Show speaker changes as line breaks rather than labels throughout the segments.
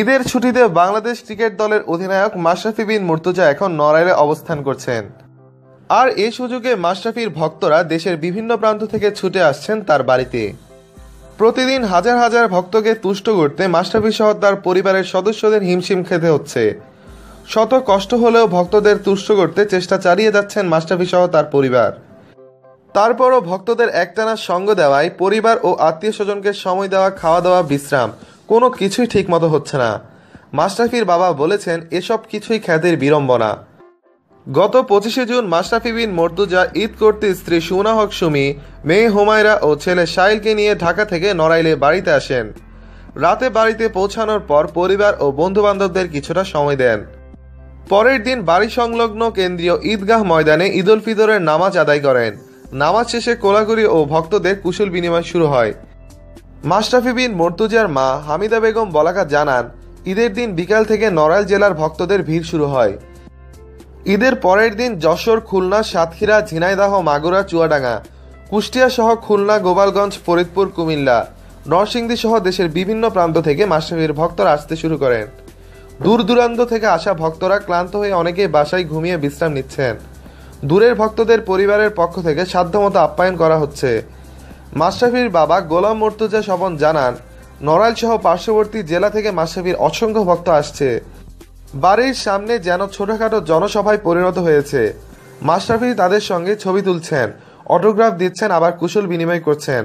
ঈদের ছুটিতে বাংলাদেশ ক্রিকেট দলের অধিনায়ক মাশরাফি বিন মুর্তজা এখন নড়াইলে অবস্থান করছেন। আর এই সুযোগে মাশরাফির ভক্তরা দেশের বিভিন্ন প্রান্ত থেকে ছুটে আসছেন তার বাড়িতে। প্রতিদিন হাজার হাজার ভক্তকে তুষ্ট করতে মাশরাফি সহ তার পরিবারের সদস্যদের হিমশিম খেতে হচ্ছে। শত কষ্ট হলেও ভক্তদের তুষ্ট করতে চেষ্টা চালিয়ে যাচ্ছেন মাশরাফি সহ তার পরিবার। তারপরও ভক্তদের একটানা সঙ্গ দেওয়ায় পরিবার ও আত্মীয় স্বজনকে সময় দেওয়া, খাওয়া দাওয়া বিশ্রাম। কোনো কিছুই ঠিকমতো হচ্ছে না। মাশরাফির বাবা বলেছেন, এসব কিছুই খ্যাতির বিড়ম্বনা। গত পঁচিশে জুন মাশরাফি বিন মর্তুজা ঈদ করতে স্ত্রী সুনা হক সুমি, মেয়ে হুমায়রা ও ছেলে সাইলকে নিয়ে ঢাকা থেকে নড়াইলে বাড়িতে আসেন। রাতে বাড়িতে পৌঁছানোর পর পরিবার ও বন্ধুবান্ধবদের কিছুটা সময় দেন। পরের দিন বাড়ি সংলগ্ন কেন্দ্রীয় ঈদগাহ ময়দানে ঈদ উল ফিতরের নামাজ আদায় করেন। নামাজ শেষে কোলাকুলি ও ভক্তদের কুশল বিনিময় শুরু হয়। মাশরাফি বিন মর্তুজার মা হামিদা বেগম বলাকা জানান, ঈদের দিন বিকাল থেকে নড়াইল জেলার ভক্তদের ভিড় শুরু হয়। ঈদের পরের দিন যশোর, খুলনা, সাতক্ষীরা, ঝিনাইদাহ, মাগুরা, চুয়াডাঙ্গা, কুষ্টিয়া সহ খুলনা, গোপালগঞ্জ, ফরিদপুর, কুমিল্লা, নরসিংদী সহ দেশের বিভিন্ন প্রান্ত থেকে মাশরাফির ভক্তরা আসতে শুরু করেন। দূর দূরান্ত থেকে আসা ভক্তরা ক্লান্ত হয়ে অনেকেই বাসায় ঘুমিয়ে বিশ্রাম নিচ্ছেন। দূরের ভক্তদের পরিবারের পক্ষ থেকে সাধ্যমতো আপ্যায়ন করা হচ্ছে। মাশরাফির বাবা গোলাম মর্তুজা স্বপন জানান নড়াইল সহ পার্শ্ববর্তী জেলা থেকে মাশরাফির অসংখ্য ভক্ত আসছে। বাড়ির সামনে যেন ছোটখাটো জনসভায় পরিণত হয়েছে। মাশরাফি তাদের সঙ্গে ছবি তুলছেন, অটোগ্রাফ দিচ্ছেন, আবার কুশল বিনিময় করছেন।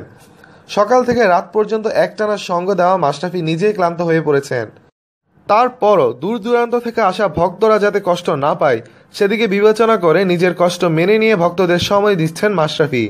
সকাল থেকে রাত পর্যন্ত একটানা সঙ্গ দেওয়া মাশরাফি নিজেই ক্লান্ত হয়ে পড়েছেন। তারপরও দূর দূরান্ত থেকে আসা ভক্তরা যাতে কষ্ট না পায়, সেদিকে বিবেচনা করে নিজের কষ্ট মেনে নিয়ে ভক্তদের সময় দিচ্ছেন মাশরাফি।